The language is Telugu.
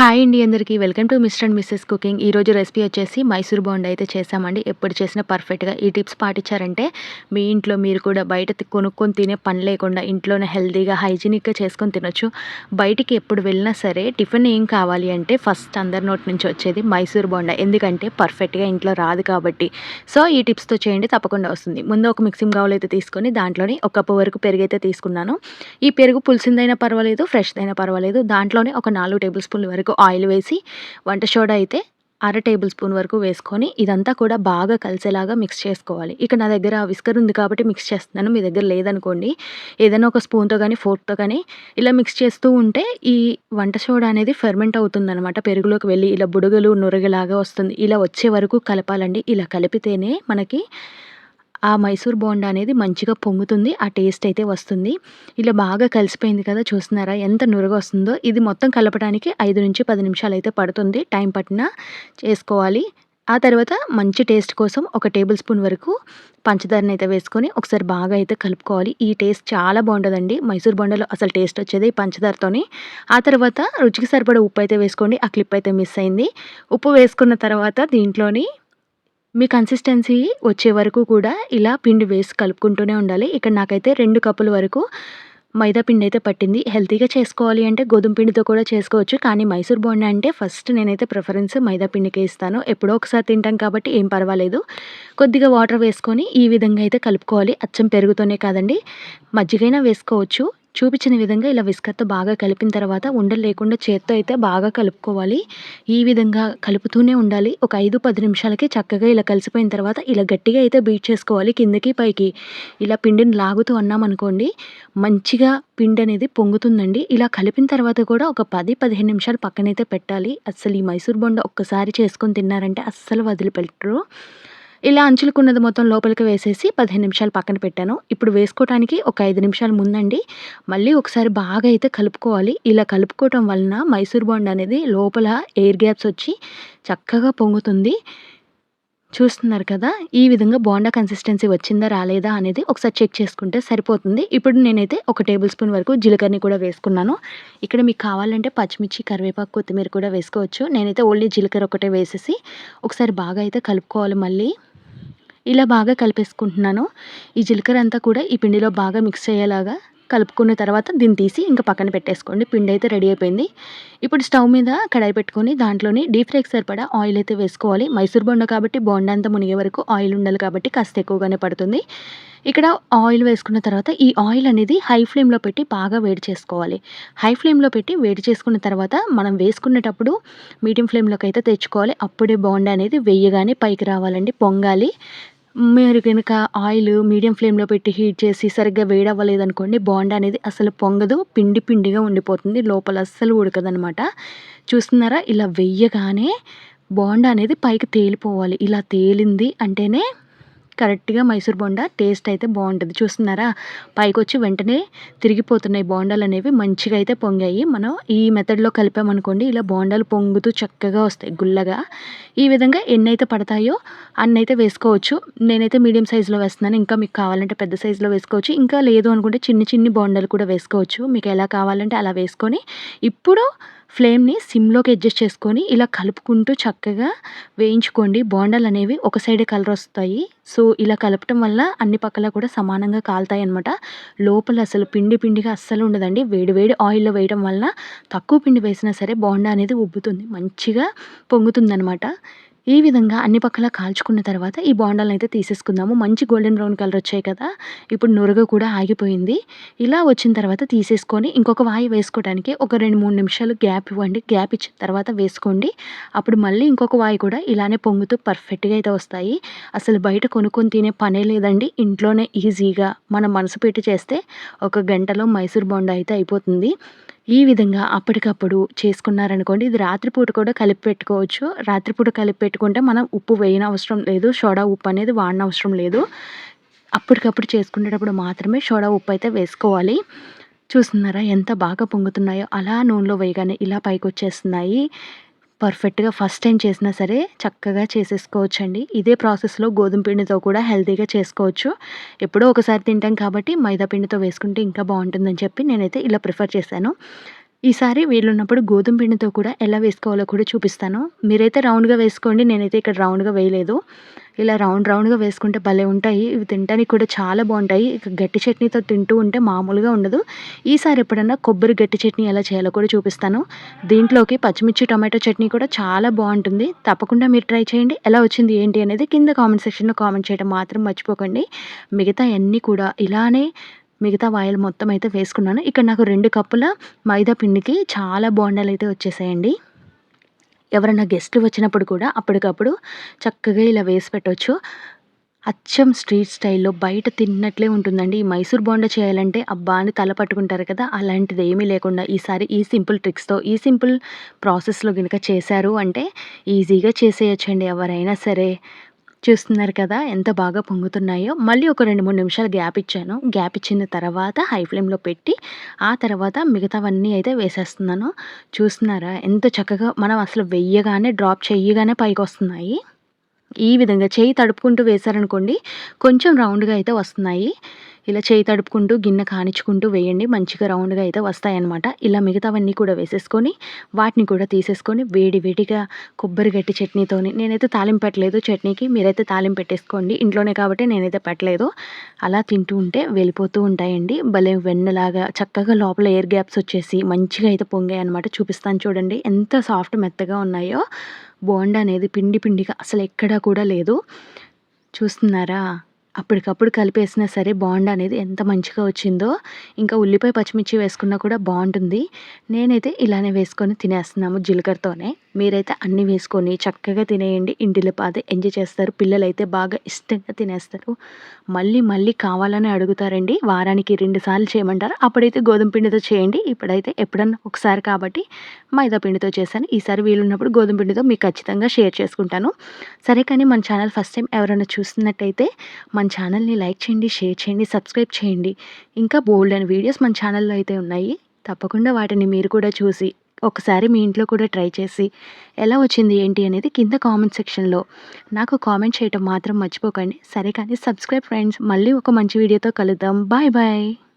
హాయ్ అండి అందరికీ. Welcome to mister and missus cooking. ఈరోజు రెసిపీ వచ్చేసి మైసూర్ బోండా అయితే చేసామండి. ఎప్పుడు చేసినా పర్ఫెక్ట్గా ఈ టిప్స్ పాటించారంటే మీ ఇంట్లో మీరు కూడా బయట కొనుక్కొని తినే పని లేకుండా ఇంట్లోనే హెల్తీగా హైజీనిక్గా చేసుకొని తినొచ్చు. బయటికి ఎప్పుడు వెళ్ళినా సరే టిఫిన్ ఏం కావాలి అంటే ఫస్ట్ అందరి నోటి నుంచి వచ్చేది మైసూర్ బోండా. ఎందుకంటే పర్ఫెక్ట్గా ఇంట్లో రాదు కాబట్టి. సో ఈ టిప్స్తో చేయండి తప్పకుండా వస్తుంది. ముందు ఒక మిక్సింగ్ బౌల్ అయితే తీసుకొని దాంట్లోని ఒక కప్పు వరకు పెరుగు అయితే తీసుకున్నాను. ఈ పెరుగు పులిసిందైనా పర్వాలేదు ఫ్రెష్దైనా పర్వాలేదు. దాంట్లోనే ఒక నాలుగు టేబుల్ స్పూన్ల వరకు ఆయిల్ వేసి వంట సోడా అయితే అర టేబుల్ స్పూన్ వరకు వేసుకొని ఇదంతా కూడా బాగా కలిసేలాగా మిక్స్ చేసుకోవాలి. ఇక నా దగ్గర విస్కర్ ఉంది కాబట్టి మిక్స్ చేస్తున్నాను. మీ దగ్గర లేదనుకోండి. ఏదైనా ఒక స్పూన్తో కానీ ఫోర్క్తో కానీ ఇలా మిక్స్ చేస్తూ ఉంటే ఈ వంట సోడా అనేది ఫెర్మెంట్ అవుతుందన్నమాట. పెరుగులోకి వెళ్ళి ఇలా బుడగలు నురగలాగా వస్తుంది. ఇలా వచ్చే వరకు కలపాలండి. ఇలా కలిపితేనే మనకి ఆ మైసూర్ బోండా అనేది మంచిగా పొంగుతుంది ఆ టేస్ట్ అయితే వస్తుంది. ఇలా బాగా కలిసిపోయింది కదా చూస్తున్నారా ఎంత నురగ వస్తుందో. ఇది మొత్తం కలపడానికి ఐదు నుంచి పది నిమిషాలు అయితే పడుతుంది టైం పట్టిన చేసుకోవాలి. ఆ తర్వాత మంచి టేస్ట్ కోసం ఒక టేబుల్ స్పూన్ వరకు పంచదారని అయితే వేసుకొని ఒకసారి బాగా అయితే కలుపుకోవాలి. ఈ టేస్ట్ చాలా బాగుంటుందండి. మైసూర్ బొండలో అసలు టేస్ట్ వచ్చేది ఈ పంచదారతోని. ఆ తర్వాత రుచికి సరిపడే ఉప్పు అయితే వేసుకోండి. ఆ క్లిప్ అయితే మిస్ అయింది. ఉప్పు వేసుకున్న తర్వాత దీంట్లోని మీ కన్సిస్టెన్సీ వచ్చే వరకు కూడా ఇలా పిండి వేసి కలుపుకుంటూనే ఉండాలి. ఇక్కడ నాకైతే రెండు కప్పుల వరకు మైదా పిండి అయితే పట్టింది. హెల్తీగా చేసుకోవాలి అంటే గోధుమ పిండితో కూడా చేసుకోవచ్చు. కానీ మైసూర్ బోండా అంటే ఫస్ట్ నేనైతే ప్రిఫరెన్స్ మైదా పిండికే ఇస్తాను. ఎప్పుడో ఒకసారి తింటాం కాబట్టి ఏం పర్వాలేదు. కొద్దిగా వాటర్ వేసుకొని ఈ విధంగా అయితే కలుపుకోవాలి. అచ్చం పెరుగుతూనే కాదండి. మజ్జిగైనా వేసుకోవచ్చు. చూపించిన విధంగా ఇలా విస్కర్తో బాగా కలిపిన తర్వాత ఉండలు లేకుండా చేత్తో అయితే బాగా కలుపుకోవాలి. ఈ విధంగా కలుపుతూనే ఉండాలి. ఒక ఐదు పది నిమిషాలకి చక్కగా ఇలా కలిసిపోయిన తర్వాత ఇలా గట్టిగా అయితే బీట్ చేసుకోవాలి కిందకి పైకి. ఇలా పిండిని లాగుతూ అన్నామనుకోండి మంచిగా పిండి అనేది పొంగుతుందండి. ఇలా కలిపిన తర్వాత కూడా ఒక పది పదిహేను నిమిషాలు పక్కనైతే పెట్టాలి. అస్సలు ఈ మైసూర్ బొండ ఒక్కసారి చేసుకొని తిన్నారంటే అస్సలు వదిలిపెట్టరు. ఇలా అంచులకున్నది మొత్తం లోపలికి వేసేసి పదిహేను నిమిషాలు పక్కన పెట్టాను. ఇప్పుడు వేసుకోవడానికి ఒక ఐదు నిమిషాలు ముందండి. మళ్ళీ ఒకసారి బాగా అయితే కలుపుకోవాలి. ఇలా కలుపుకోవటం వలన మైసూర్ బాండ్ అనేది లోపల ఎయిర్ గ్యాప్స్ వచ్చి చక్కగా పొంగుతుంది. చూస్తున్నారు కదా ఈ విధంగా బోండా కన్సిస్టెన్సీ వచ్చిందా రాలేదా అనేది ఒకసారి చెక్ చేసుకుంటే సరిపోతుంది. ఇప్పుడు నేనైతే ఒక టేబుల్ స్పూన్ వరకు జీలకర్రని కూడా వేసుకున్నాను. ఇక్కడ మీకు కావాలంటే పచ్చిమిర్చి కరివేపాకు కొత్తిమీర కూడా వేసుకోవచ్చు. నేనైతే ఓన్లీ జీలకర్ర ఒకటే వేసేసి ఒకసారి బాగా అయితే కలుపుకోవాలి మళ్ళీ. ఇలా బాగా కలిపేసుకుంటున్నాను. ఈ జీలకర్ర అంతా కూడా ఈ పిండిలో బాగా మిక్స్ అయ్యేలాగా కలుపుకున్న తర్వాత దీన్ని తీసి ఇంకా పక్కన పెట్టేసుకోండి. పిండి అయితే రెడీ అయిపోయింది. ఇప్పుడు స్టవ్ మీద కడాయి పెట్టుకొని దాంట్లోని డీప్ ఫ్రైకి సరిపడా ఆయిల్ అయితే వేసుకోవాలి. మైసూర్ బొండ కాబట్టి బొండ అంతా మునిగే వరకు ఆయిల్ ఉండాలి కాబట్టి కాస్త ఎక్కువగానే పడుతుంది. ఇక్కడ ఆయిల్ వేసుకున్న తర్వాత ఈ ఆయిల్ అనేది హై ఫ్లేమ్లో పెట్టి బాగా వేడి చేసుకోవాలి. హై ఫ్లేమ్లో పెట్టి వేడి చేసుకున్న తర్వాత మనం వేసుకునేటప్పుడు మీడియం ఫ్లేమ్లోకి అయితే తెచ్చుకోవాలి. అప్పుడే బోండా అనేది వెయ్యగానే పైకి రావాలండి పొంగాలి. మీరు కనుక ఆయిల్ మీడియం ఫ్లేమ్లో పెట్టి హీట్ చేసి సరిగ్గా వేడవ్వలేదు అవ్వలేదనుకోండి బోండా అనేది అసలు పొంగదు పిండి పిండిగా ఉండిపోతుంది లోపల అస్సలు ఉడకదనమాట చూస్తున్నారా? ఇలా వెయ్యగానే బోండా అనేది పైకి తేలిపోవాలి. ఇలా తేలింది అంటేనే కరెక్ట్గా మైసూర్ బోండా టేస్ట్ అయితే బాగుంటుంది. చూస్తున్నారా? పైకి వచ్చి వెంటనే తిరిగిపోతున్నాయి బోండాలు అనేవి మంచిగా అయితే పొంగాయి. మనం ఈ మెథడ్లో కలిపామనుకోండి ఇలా బోండాలు పొంగుతూ చక్కగా వస్తాయి గుల్లగా. ఈ విధంగా ఎన్ని అయితే పడతాయో అన్ని అయితే వేసుకోవచ్చు. నేనైతే మీడియం సైజులో వేస్తున్నాను. ఇంకా మీకు కావాలంటే పెద్ద సైజులో వేసుకోవచ్చు. ఇంకా లేదు అనుకుంటే చిన్ని చిన్ని బోండాలు కూడా వేసుకోవచ్చు. మీకు ఎలా కావాలంటే అలా వేసుకొని ఇప్పుడు ఫ్లేమ్ని సిమ్లోకి అడ్జస్ట్ చేసుకొని ఇలా కలుపుకుంటూ చక్కగా వేయించుకోండి. బోండాలు అనేవి ఒక సైడే కలర్ వస్తాయి. సో ఇలా కలపటం వల్ల అన్ని పక్కల కూడా సమానంగా కాలుతాయి అనమాట లోపల అసలు పిండి పిండిగా అస్సలు ఉండదండి. వేడి వేడి ఆయిల్లో వేయడం వలన తక్కువ పిండి వేసినా సరే బోండా అనేది ఉబ్బుతుంది. మంచిగా పొంగుతుంది అనమాట ఈ విధంగా అన్ని పక్కల కాల్చుకున్న తర్వాత ఈ బోండాలను అయితే తీసేసుకుందాము. మంచి గోల్డెన్ బ్రౌన్ కలర్ వచ్చాయి కదా. ఇప్పుడు నురగ కూడా ఆగిపోయింది. ఇలా వచ్చిన తర్వాత తీసేసుకొని ఇంకొక వాయి వేసుకోవడానికి ఒక రెండు మూడు నిమిషాలు గ్యాప్ ఇవ్వండి. గ్యాప్ ఇచ్చిన తర్వాత వేసుకోండి. అప్పుడు మళ్ళీ ఇంకొక వాయి కూడా ఇలానే పొంగుతూ పర్ఫెక్ట్గా అయితే వస్తాయి. అసలు బయట కొనుక్కొని తినే పనే లేదండి. ఇంట్లోనే ఈజీగా మనం మనసు పెట్టి చేస్తే ఒక గంటలో మైసూర్ బోండా అయితే అయిపోతుంది. ఈ విధంగా అప్పటికప్పుడు చేసుకున్నారనుకోండి ఇది రాత్రిపూట కూడా కలిపి పెట్టుకోవచ్చు. రాత్రిపూట కలిపి పెట్టుకుంటే మనం ఉప్పు వేయన అవసరం లేదు సోడా ఉప్పు అనేది వాడిన అవసరం లేదు. అప్పటికప్పుడు చేసుకునేటప్పుడు మాత్రమే సోడా ఉప్పు అయితే వేసుకోవాలి. చూస్తున్నారా ఎంత బాగా పొంగుతున్నాయో అలా నూనెలో వేయగానే ఇలా పైకి వచ్చేస్తున్నాయి పర్ఫెక్ట్గా ఫస్ట్ టైం చేసినా సరే చక్కగా చేసేసుకోవచ్చండి. ఇదే ప్రాసెస్లో గోధుమ పిండితో కూడా హెల్తీగా చేసుకోవచ్చు. ఎప్పుడో ఒకసారి తింటాం కాబట్టి మైదా పిండితో వేసుకుంటే ఇంకా బాగుంటుందని చెప్పి నేనైతే ఇలా ప్రిఫర్ చేశాను. ఈసారి వీలున్నప్పుడు గోధుమ పిండితో కూడా ఎలా వేసుకోవాలో కూడా చూపిస్తాను. మీరైతే రౌండ్గా వేసుకోండి. నేనైతే ఇక్కడ రౌండ్గా వేయలేదు. ఇలా రౌండ్ రౌండ్గా వేసుకుంటే భలే ఉంటాయి. ఇవి తినడానికి కూడా చాలా బాగుంటాయి. ఇక గట్టి చట్నీతో తింటూ ఉంటే మామూలుగా ఉండదు. ఈసారి ఎప్పుడన్నా కొబ్బరి గట్టి చట్నీ ఎలా చేయాలో కూడా చూపిస్తాను. దీంట్లోకి పచ్చిమిర్చి టమాటో చట్నీ కూడా చాలా బాగుంటుంది. తప్పకుండా మీరు ట్రై చేయండి. ఎలా వచ్చింది ఏంటి అనేది కింద కామెంట్ సెక్షన్లో కామెంట్ చేయడం మాత్రం మర్చిపోకండి. మిగతా అన్నీ కూడా ఇలానే మిగతా వాయిల్ మొత్తం అయితే వేసుకున్నాను. ఇక్కడ నాకు రెండు కప్పుల మైదా పిండికి చాలా బోండాలు అయితే వచ్చేసాయండి. ఎవరైనా గెస్ట్లు వచ్చినప్పుడు కూడా అప్పటికప్పుడు చక్కగా ఇలా వేసి పెట్టవచ్చు అచ్చం స్ట్రీట్ స్టైల్లో బయట తిన్నట్లే ఉంటుందండి. ఈ మైసూర్ బోండా చేయాలంటే అబ్బా అని తల పట్టుకుంటారు కదా అలాంటిది ఏమీ లేకుండా ఈసారి ఈ సింపుల్ ట్రిక్స్తో ఈ సింపుల్ ప్రాసెస్లో కనుక చేశారు అంటే ఈజీగా చేసేయచ్చండి ఎవరైనా సరే. చూస్తున్నారు కదా ఎంత బాగా పొంగుతున్నాయో. మళ్ళీ ఒక రెండు మూడు నిమిషాలు గ్యాప్ ఇచ్చాను. గ్యాప్ ఇచ్చిన తర్వాత హై ఫ్లేమ్లో పెట్టి ఆ తర్వాత మిగతావన్నీ అయితే వేసేస్తున్నాను. చూస్తున్నారా ఎంత చక్కగా మనం అసలు వెయ్యగానే డ్రాప్ చెయ్యగానే పైకి వస్తున్నాయి. ఈ విధంగా చేయి తడుపుకుంటూ వేశారనుకోండి కొంచెం రౌండ్గా అయితే వస్తున్నాయి. ఇలా చేయి తడుపుకుంటూ గిన్నె కానిచ్చుకుంటూ వేయండి. మంచిగా రౌండ్గా అయితే వస్తాయన్నమాట. ఇలా మిగతావన్నీ కూడా వేసేసుకొని వాటిని కూడా తీసేసుకొని వేడి వేడిగా కొబ్బరి గట్టి చట్నీతోని నేనైతే తాలింపు పెట్టలేదు. చట్నీకి మీరైతే తాలింపు పెట్టేసుకోండి. ఇంట్లోనే కాబట్టి నేనైతే పెట్టలేదు. అలా తింటూ ఉంటే వెళ్ళిపోతూ ఉంటాయండి. భలే వెన్నలాగా చక్కగా లోపల ఎయిర్ గ్యాప్స్ వచ్చేసి మంచిగా అయితే పొంగాయి అనమాట చూపిస్తాను చూడండి. ఎంత సాఫ్ట్ మెత్తగా ఉన్నాయో. బోండా అనేది పిండి పిండిగా అసలు ఎక్కడా కూడా లేదు. చూస్తున్నారా? అప్పటికప్పుడు కలిపేసినా సరే బాండ్ అనేది ఎంత మంచిగా వచ్చిందో ఇంకా ఉల్లిపాయ పచ్చిమిర్చి వేసుకున్నా కూడా బాగుంటుంది. నేనైతే ఇలానే వేసుకొని తినేస్తున్నాము జీలకర్రతోనే. మీరైతే అన్నీ వేసుకొని చక్కగా తినేయండి. ఇంటిలో పాదే ఎంజాయ్ చేస్తారు. పిల్లలు అయితే బాగా ఇష్టంగా తినేస్తారు. మళ్ళీ మళ్ళీ కావాలని అడుగుతారండి. వారానికి రెండు సార్లు చేయమంటారు. అప్పుడైతే గోధుమ పిండితో చేయండి. ఇప్పుడైతే ఎప్పుడన్నా ఒకసారి కాబట్టి మైదా పిండితో చేశాను. ఈసారి వీలున్నప్పుడు గోధుమ పిండితో మీకు ఖచ్చితంగా షేర్ చేసుకుంటాను. సరే కానీ మన ఛానల్ ఫస్ట్ టైం ఎవరైనా చూస్తున్నట్టయితే మన ఛానల్ని లైక్ చేయండి షేర్ చేయండి సబ్స్క్రైబ్ చేయండి. ఇంకా బోల్డ్ అని వీడియోస్ మన ఛానల్లో అయితే ఉన్నాయి. తప్పకుండా వాటిని మీరు కూడా చూసి ఒకసారి మీ ఇంట్లో కూడా ట్రై చేసి ఎలా వచ్చింది ఏంటి అనేది కింద కామెంట్ సెక్షన్లో. నాకు కామెంట్ చేయటం మాత్రం మర్చిపోకండి. సరే కానీ సబ్స్క్రైబ్ ఫ్రెండ్స్ మళ్ళీ ఒక మంచి వీడియోతో కలుద్దాం. Bye bye.